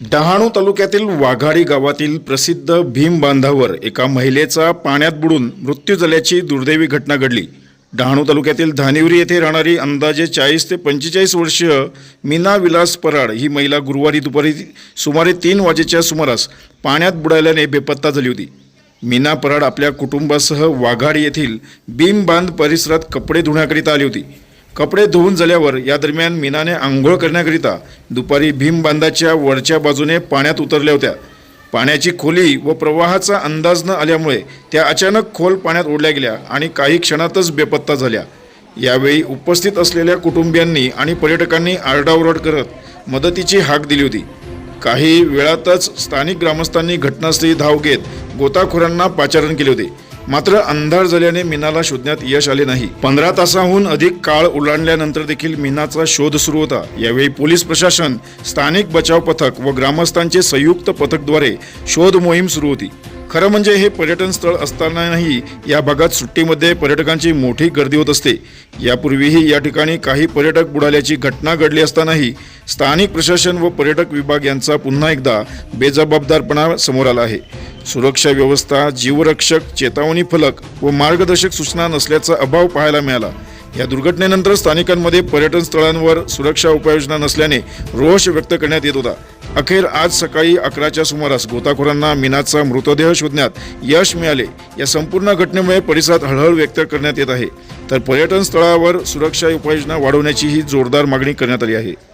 डहाणू तालुक्यातील वाघाडी गावातील प्रसिद्ध भीम बांधावर एका महिलेचा पाण्यात बुडून मृत्यू झाल्याची दुर्दैवी घटना घडली. डहाणू तालुक्यातील धानिवरी येथे राहणारी अंदाजे चाळीस ते पंचेचाळीस वर्षीय मीना विलास पराड ही महिला गुरुवारी दुपारी सुमारे तीन वाजेच्या सुमारास पाण्यात बुडाल्याने बेपत्ता झाली होती. मीना पराड आपल्या कुटुंबासह वाघाडी येथील भीम बांध परिसरात कपडे धुण्याकरिता आली होती. कपडे धुवून झाल्यावर या दरम्यान मीनाने आंघोळ करण्याकरिता दुपारी भीम बांधाच्या वरच्या बाजूने पाण्यात उतरल्या होत्या. पाण्याची खोली व प्रवाहाचा अंदाज न आल्यामुळे त्या अचानक खोल पाण्यात ओढल्या गेल्या आणि काही क्षणातच बेपत्ता झाल्या. यावेळी उपस्थित असलेल्या कुटुंबियांनी आणि पर्यटकांनी आरडाओरड करत मदतीची हाक दिली होती. काही वेळातच स्थानिक ग्रामस्थांनी घटनास्थळी धाव घेत गोताखोरांना पाचारण केले होते. मात्र अंधार झाल्याने मीनाला शोधण्यात यश आले नाही. पंधरा तासाहून अधिक काळ ओलांडल्यानंतर देखील मीनाचा शोध सुरू होता. यावेळी पोलीस प्रशासन स्थानिक बचाव पथक व ग्रामस्थांचे संयुक्त पथकद्वारे शोध मोहीम सुरू होती. खरं म्हणजे हे पर्यटन स्थळ असतानाही या भागात सुट्टीमध्ये पर्यटकांची मोठी गर्दी होत असते. यापूर्वीही या ठिकाणी काही पर्यटक बुडाल्याची घटना घडली असतानाही स्थानिक प्रशासन व पर्यटक विभाग यांचा पुन्हा एकदा बेजबाबदारपणा समोर आला आहे. सुरक्षा व्यवस्था जीवरक्षक चेतावणी फलक व मार्गदर्शक सूचना नसल्याचा अभाव पाहायला मिळाला. या दुर्घटनेनंतर स्थानिकांमध्ये पर्यटन स्थळांवर सुरक्षा उपाययोजना नसल्याने रोष व्यक्त करण्यात येत होता. अखेर आज सकाळी अकराच्या सुमारास गोताखोरांना मीनाचा मृतदेह शोधण्यात यश मिळाले. या संपूर्ण घटनेमुळे परिसरात हळहळ व्यक्त करण्यात येत आहे. तर पर्यटन स्थळावर सुरक्षा उपाययोजना वाढवण्याचीही जोरदार मागणी करण्यात आली आहे.